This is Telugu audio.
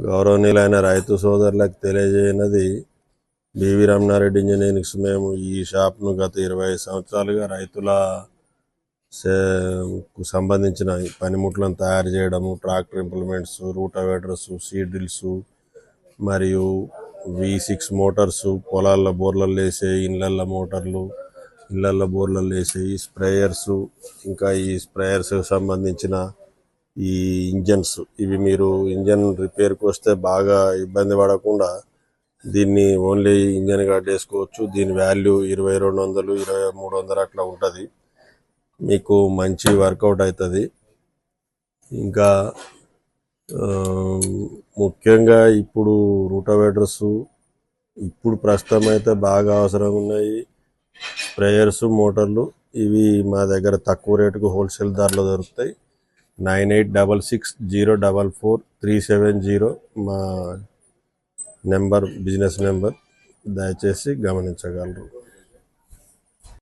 గౌరవనీయులైన రైతు సోదరులకు తెలియజేయనది బివి రమణారెడ్డి ఇంజనీరింగ్స్. మేము ఈ షాప్ను గత ఇరవై సంవత్సరాలుగా రైతుల సే- సంబంధించిన పనిముట్లను తయారు చేయడము ట్రాక్టర్ ఇంప్లిమెంట్స్ రూటవేటర్స్ సీడ్రిల్స్ మరియు వి సిక్స్ మోటార్స్ పొలాల్లో బోర్లలో వేసే ఇళ్ళల్లో మోటార్లు ఇళ్ళల్లో బోర్లలో వేసే స్ప్రేయర్స్ ఇంకా ఈ స్ప్రేయర్స్కి సంబంధించిన ఈ ఇంజన్స్. ఇవి మీరు ఇంజన్ రిపేర్కి వస్తే బాగా ఇబ్బంది పడకుండా దీన్ని ఓన్లీ ఇంజన్ కట్టేసుకోవచ్చు దీని వాల్యూ ఇరవై రెండు వందలు ఇరవై మూడు వందలు అట్లా ఉంటుంది. మీకు మంచి వర్కౌట్ అవుతుంది ఇంకా ముఖ్యంగా ఇప్పుడు రూటవేటర్స్ ఇప్పుడు ప్రస్తుతం అయితే బాగా అవసరం ఉన్నాయి. స్ప్రేయర్స్ మోటార్లు ఇవి మా దగ్గర తక్కువ రేటుకు హోల్సేల్ ధరలో దొరుకుతాయి. Nine eight double six zero double four three seven zero మా నెంబర్ బిజినెస్ నెంబర్ దయచేసి గమనించగలరు.